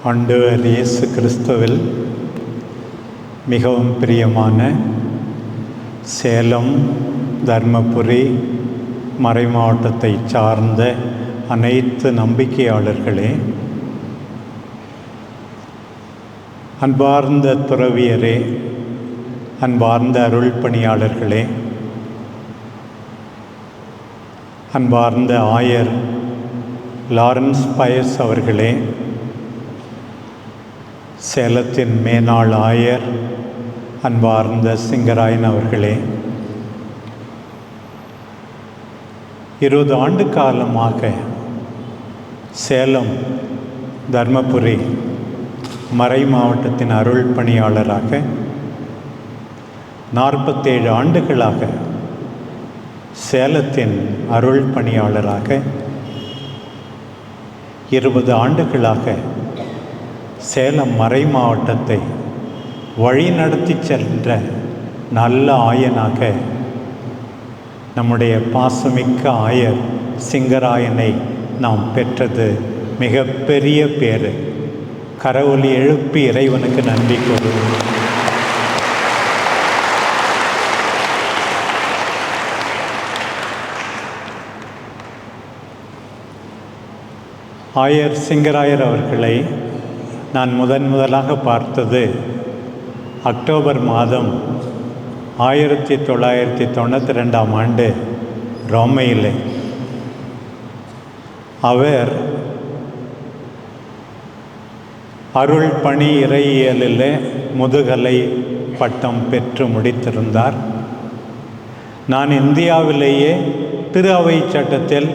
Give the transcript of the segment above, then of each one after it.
ஆண்டவர் இயேசு கிறிஸ்துவில் மிகவும் பிரியமான சேலம் தர்மபுரி மறைமாவட்டத்தை சார்ந்த அனைத்து நம்பிக்கையாளர்களே அன்பார்ந்த துறவியரே அன்பார்ந்த அருள் பணியாளர்களே அன்பார்ந்த ஆயர் லாரன்ஸ் பயஸ் அவர்களே சேலத்தின் மேனாள் ஆயர் அன்பார்ந்த சிங்கராயன் அவர்களே. இருபது ஆண்டு காலமாக சேலம் தர்மபுரி மறை மாவட்டத்தின் அருள் பணியாளராக நாற்பத்தேழு ஆண்டுகளாக சேலத்தின் அருள் பணியாளராக இருபது ஆண்டுகளாக சேலம் மறை மாவட்டத்தை வழிநடத்தி சென்ற நல்ல ஆயனாக நம்முடைய பாசமிக்க ஆயர் சிங்கராயனை நாம் பெற்றது மிகப்பெரிய பேர் கரவொலி எழுப்பி இறைவனுக்கு நன்றி கூறுவோம். ஆயர் சிங்கராயர் அவர்களை நான் முதன் முதலாக பார்த்தது அக்டோபர் மாதம் ஆயிரத்தி தொள்ளாயிரத்தி தொண்ணூற்றி ரெண்டாம் ஆண்டு ரோமையில். அவர் அருள் பணி இறையியலில் முதுகலை பட்டம் பெற்று முடித்திருந்தார். நான் இந்தியாவிலேயே திரு அவை சட்டத்தில்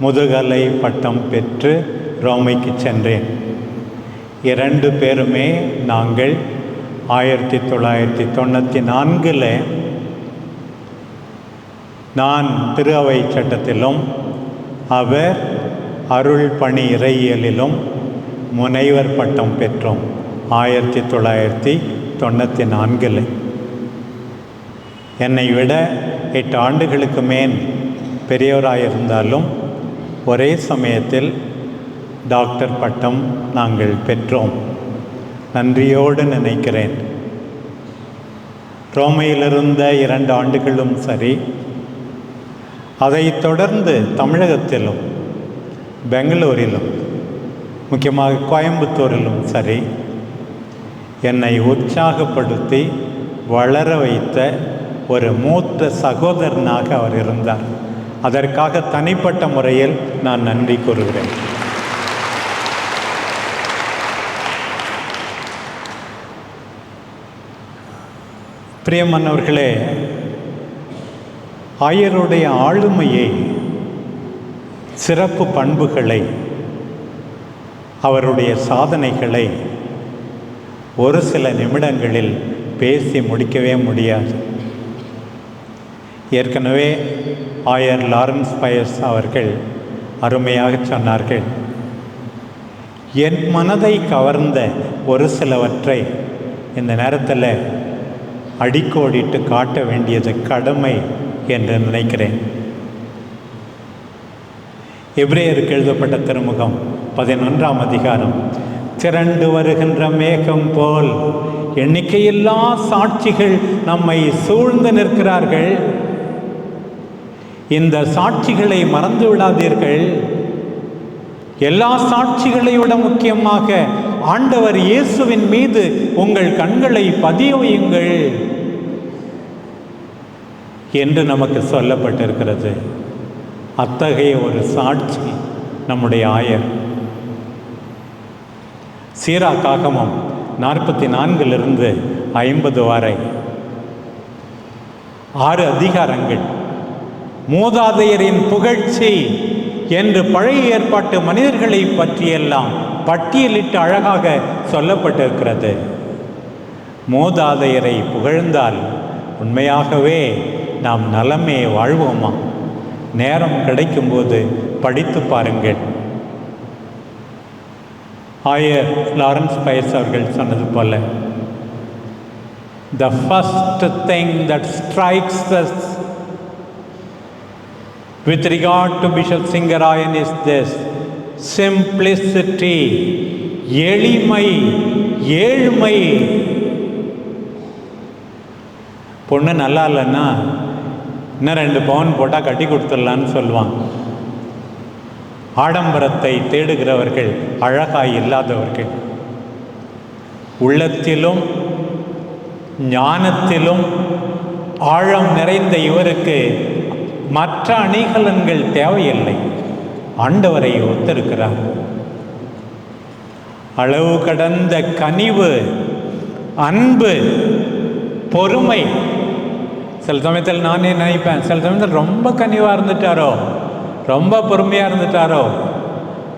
முதுகலை பட்டம் பெற்று ரோமைக்கு சென்றேன். இரண்டு பேருமே நாங்கள் ஆயிரத்தி தொள்ளாயிரத்தி தொண்ணூற்றி நான்கில் நான் திரு அவை சட்டத்திலும் அவர் அருள் பணி இறையியலிலும் முனைவர் பட்டம் பெற்றோம் ஆயிரத்தி தொள்ளாயிரத்தி தொண்ணூற்றி நான்கில். என்னை விட எட்டு ஆண்டுகளுக்கு மேல் பெரியவராக இருந்தாலும் ஒரே சமயத்தில் டாக்டர் பட்டம் நாங்கள் பெற்றோம். நன்றியோடு நினைக்கிறேன். ரோமையிலிருந்த இரண்டு ஆண்டுகளும் சரி அதைத் தொடர்ந்து தமிழகத்திலும் பெங்களூரிலும் முக்கியமாக கோயம்புத்தூரிலும் சரி என்னை உற்சாகப்படுத்தி வளர வைத்த ஒரு மூத்த சகோதரனாக அவர் இருந்தார். அதற்காக தனிப்பட்ட முறையில் நான் நன்றி கூறுகிறேன். பிரியமன்னவர்களே ஆயருடைய ஆளுமையை சிறப்பு பண்புகளை அவருடைய சாதனைகளை ஒரு சில நிமிடங்களில் பேசி முடிக்கவே முடியாது. ஏற்கனவே ஆயர் லாரன்ஸ் பயஸ் அவர்கள் அருமையாக சொன்னார்கள் என் மனதை கவர்ந்த ஒரு சிலவற்றை இந்த நேரத்தில் அடிக்கோடிட்டு காட்ட வேண்டியது கடமை என்று நினைக்கிறேன். எப்ரேயருக்கு எழுதப்பட்ட திருமுகம் பதினொன்றாம் அதிகாரம். திரண்டு வருகின்ற மேகம் போல் எண்ணிக்கையில்லா சாட்சிகள் நம்மை சூழ்ந்து நிற்கிறார்கள். இந்த சாட்சிகளை மறந்து விடாதீர்கள். எல்லா சாட்சிகளை விட முக்கியமாக ஆண்டவர் இயேசுவின் மீது உங்கள் கண்களை பதியுங்கள் என்று நமக்கு சொல்லப்பட்டிருக்கிறது. அத்தகைய ஒரு சாட்சி நம்முடைய ஆயர். சீரா காகமம் நாற்பத்தி நான்கிலிருந்து ஐம்பது வரை. ஆறு அதிகாரங்கள். மூதாதையரின் புகழ்ச்சி என்று பழைய ஏற்பாட்டு மனிதர்களை பற்றியெல்லாம் பட்டியலிட்டு அழகாக சொல்லப்பட்டிருக்கிறது. மோதாதையரை புகழ்ந்தால் உண்மையாகவே நாம் நலமே வாழ்வோமா? நேரம் கிடைக்கும்போது படித்து பாருங்கள். ஆயர் லாரன்ஸ் பயஸ் அவர்கள் சொன்னது போல the first thing that strikes with regard to bishop Singarayan is this simplicity எளிமை ஏழ்மை. பொண்ணு நல்லா இல்லைன்னா இன்னும் ரெண்டு பவுன் போட்டால் கட்டி கொடுத்துடலான்னு சொல்லுவான். ஆடம்பரத்தை தேடுகிறவர்கள் அழகாய் இல்லாதவர்கள். உள்ளத்திலும் ஞானத்திலும் ஆழம் நிறைந்த இவருக்கு மற்ற அணிகலன்கள் தேவையில்லை. ஆண்டவரை ஒத்திருக்கிறார். அளவு கடந்த கனிவு அன்பு பொறுமை. சில சமயத்தில் நானே நினைப்பேன் சில சமயத்தில் ரொம்ப கனிவாக இருந்துட்டாரோ ரொம்ப பொறுமையாக இருந்துட்டாரோ.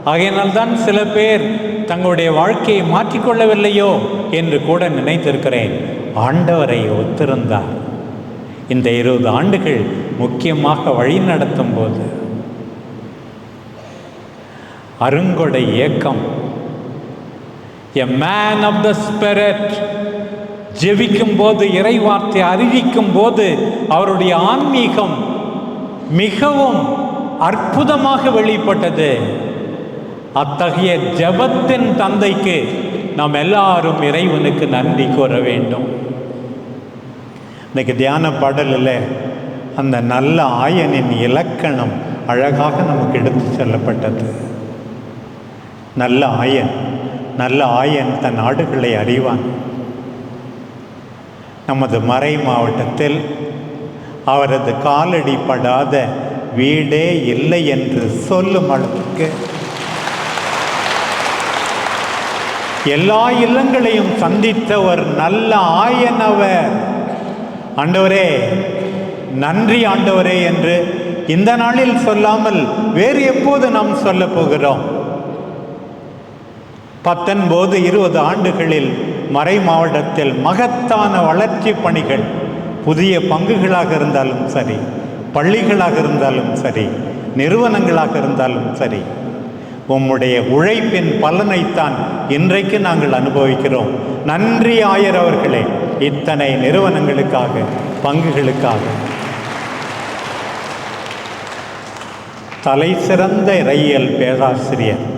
ஆகையினால்தான் சில பேர் தங்களுடைய வாழ்க்கையை மாற்றிக்கொள்ளவில்லையோ என்று கூட நினைத்திருக்கிறேன். ஆண்டவரை ஒத்திருந்தார். இந்த இருபது ஆண்டுகள் முக்கியமாக வழி நடத்தும் போது அருங்கொடை இயக்கம் a man of the spirit ஜெபிக்கும் போது இறை வார்த்தை அறிவிக்கும் போது அவருடைய ஆன்மீகம் மிகவும் அற்புதமாக வெளிப்பட்டது. அத்தகைய ஜபத்தின் தந்தைக்கு நாம் எல்லாரும் இறைவனுக்கு நன்றி கூற வேண்டும். இன்னைக்கு தியான பாடலில் அந்த நல்ல ஆயனின் இலக்கணம் அழகாக நமக்கு எடுத்து செல்லப்பட்டது. நல்ல ஆயன் நல்ல ஆயன் தன் ஆடுகளை அறிவான். நமது மறை மாவட்டத்தில் அவரது காலடி படாத வீடே இல்லை என்று சொல்லும் அளவுக்கு எல்லா இல்லங்களையும் சந்தித்த ஒரு நல்ல ஆயன் அவர். ஆண்டவரே நன்றி ஆண்டவரே என்று இந்த நாளில் சொல்லாமல் வேறு எப்போது நாம் சொல்ல போகிறோம்? பத்தொன்பது இருபது ஆண்டுகளில் மறை மாவட்டத்தில் மகத்தான வளர்ச்சி பணிகள் புதிய பங்குகளாக இருந்தாலும் சரி பள்ளிகளாக இருந்தாலும் சரி நிறுவனங்களாக இருந்தாலும் சரி உம்முடைய உழைப்பின் பலனைத்தான் இன்றைக்கு நாங்கள் அனுபவிக்கிறோம். நன்றி ஆயர் அவர்களே இத்தனை நிறுவனங்களுக்காக பங்குகளுக்காக. தலை சிறந்த இறையியல் பேராசிரியர்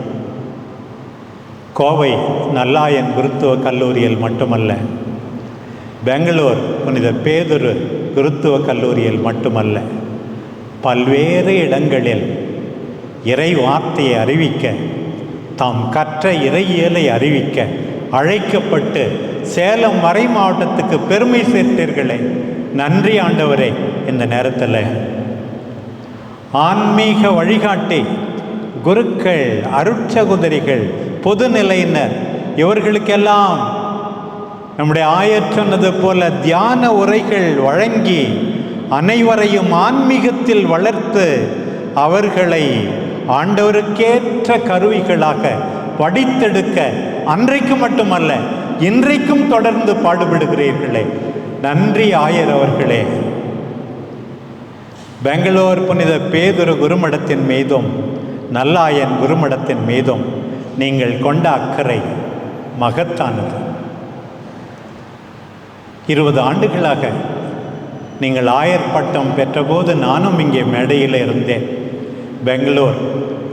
கோவை நல்லாயன் குருத்துவ கல்லூரியில் மட்டுமல்ல பெங்களூர் புனித பேதுரு குருத்துவ கல்லூரியில் மட்டுமல்ல பல்வேறு இடங்களில் இறை வார்த்தையை அறிவிக்க தாம் கற்ற இறையியலை அறிவிக்க அழைக்கப்பட்டு சேலம் மறை மாவட்டத்துக்கு பெருமை சேர்த்தீர்களே நன்றி ஆண்டவரே இந்த நேரத்தில். ஆன்மீக வழிகாட்டி குருக்கள் அருட்சகுதிரிகள் பொதுநிலையினர் இவர்களுக்கெல்லாம் நம்முடைய ஆயர் சொன்னது போல தியான உரைகள் வழங்கி அனைவரையும் ஆன்மீகத்தில் வளர்த்து அவர்களை ஆண்டவருக்கேற்ற கருவிகளாக படித்தெடுக்க அன்றைக்கு மட்டுமல்ல இன்றைக்கும் தொடர்ந்து பாடுபடுகிறீர்களே. நன்றி ஆயர் அவர்களே. பெங்களூர் புனித பேதுரு குருமடத்தின் மீதும் நல்லாயன் குருமடத்தின் மீதும் நீங்கள் கொண்ட அக்கறை மகத்தானது. இருபது ஆண்டுகளாக நீங்கள் ஆயர் பட்டம் பெற்றபோது நானும் இங்கே மேடையில் இருந்தேன். பெங்களூர்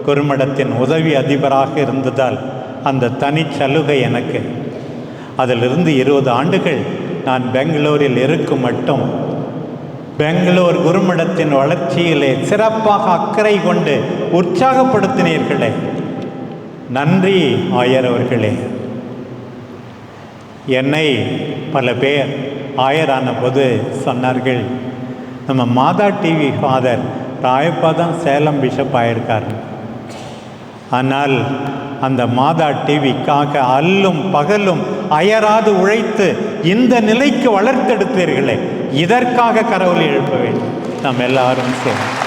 குருமடத்தின் உதவி அதிபராக இருந்ததால் அந்த தனிச்சலுகை எனக்கு. அதிலிருந்து இருபது ஆண்டுகள் நான் பெங்களூரில் இருக்கும் மட்டும். பெங்களூர் குருமடத்தின் வளர்ச்சியிலே சிறப்பாக அக்கறை கொண்டு உற்சாகப்படுத்தினீர்களே. நன்றி ஆயர் அவர்களே என்னை பல பேர் ஆயரான போது சொன்னார்கள் நம்ம மாதா டிவி ஃபாதர் ராயப்பா தான் சேலம் பிஷப் ஆயிருக்கார். ஆனால் அந்த மாதா டிவிக்காக அல்லும் பகலும் அயராது உழைத்து இந்த நிலைக்கு வளர்த்தெடுத்தீர்களே இதற்காக கரவொலி எழுப்ப வேண்டும். நாம் எல்லாரும் சேர்ந்து.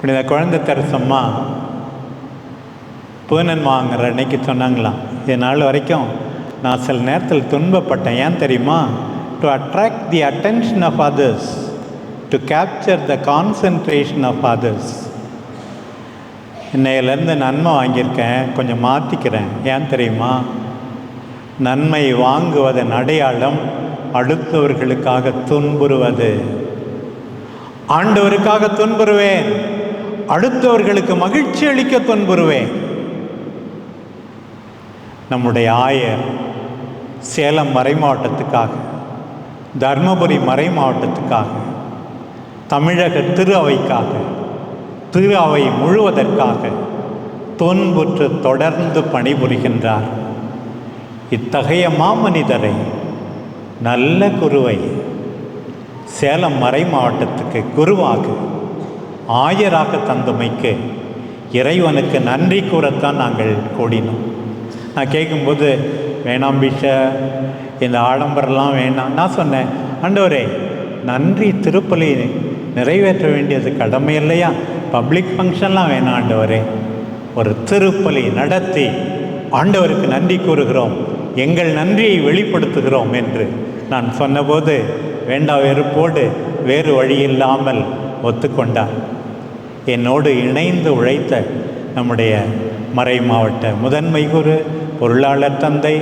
புனித குழந்தை தரசம்மா பூனன் வாங்குற அன்னைக்கு சொன்னாங்களாம் இது நாள் வரைக்கும் நான் சில நேரத்தில் துன்பப்பட்டேன். ஏன் தெரியுமா? To attract the attention of others to capture the concentration of others இன்னையிலேருந்து நன்மை வாங்கியிருக்கேன் கொஞ்சம் மாற்றிக்கிறேன் ஏன் தெரியுமா? நன்மை வாங்குவதன் அடையாளம் அடுத்தவர்களுக்காக துன்புறுவது. ஆண்டவருக்காக துன்புறுவேன். அடுத்தவர்களுக்கு மகிழ்ச்சி அளிக்க துன்புறுவேன். நம்முடைய ஆயர் சேலம் மறை மாவட்டத்துக்காக தர்மபுரி மறை மாவட்டத்துக்காக தமிழக திரு அவைக்காக திரு அவை முழுவதற்காக துன்புற்று தொடர்ந்து பணிபுரிகின்றார். இத்தகைய மாமனிதரை நல்ல குருவை சேலம் மறை மாவட்டத்துக்கு குருவாக ஆயராக தந்தமைக்கு இறைவனுக்கு நன்றி கூறத்தான் நாங்கள் கூடினோம். நான் கேட்கும்போது வேணாம் பிஷ இந்த ஆடம்பரம்லாம் வேணாம். நான் சொன்னேன் ஆண்டவரே நன்றி திருப்பலி நிறைவேற்ற வேண்டியது கடமை இல்லையா? பப்ளிக் ஃபங்க்ஷன்லாம் வேணாம் ஆண்டவரே. ஒரு திருப்பலி நடத்தி ஆண்டவருக்கு நன்றி கூறுகிறோம் எங்கள் நன்றியை வெளிப்படுத்துகிறோம் என்று நான் சொன்னபோது வேண்டா வெறுப்போடு வேறு வழி இல்லாமல் ஒத்துக்கொண்டார். என்னோடு இணைந்து உழைத்த நம்முடைய மறை மாவட்ட முதன்மை குரு பொருளாளர் தந்தை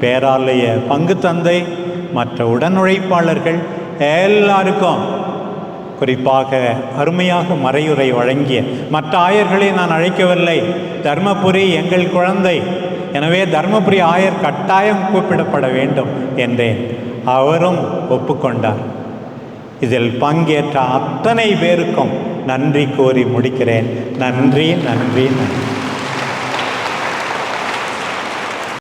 பேராலய பங்கு தந்தை மற்ற உடனுழைப்பாளர்கள் எல்லாருக்கும் குறிப்பாக அருமையாக மறையுரை வழங்கிய மற்ற ஆயர்களை நான் அழைக்கவில்லை. தர்மபுரி எங்கள் குழந்தை. எனவே தர்மபுரி ஆயர் கட்டாயம் கூப்பிடப்பட வேண்டும் என்றேன். அவரும் ஒப்புக்கொண்டார். இதில் பங்கேற்ற அத்தனை பேருக்கும் நன்றி கோரி முடிக்கிறேன். நன்றி நன்றி நன்றி.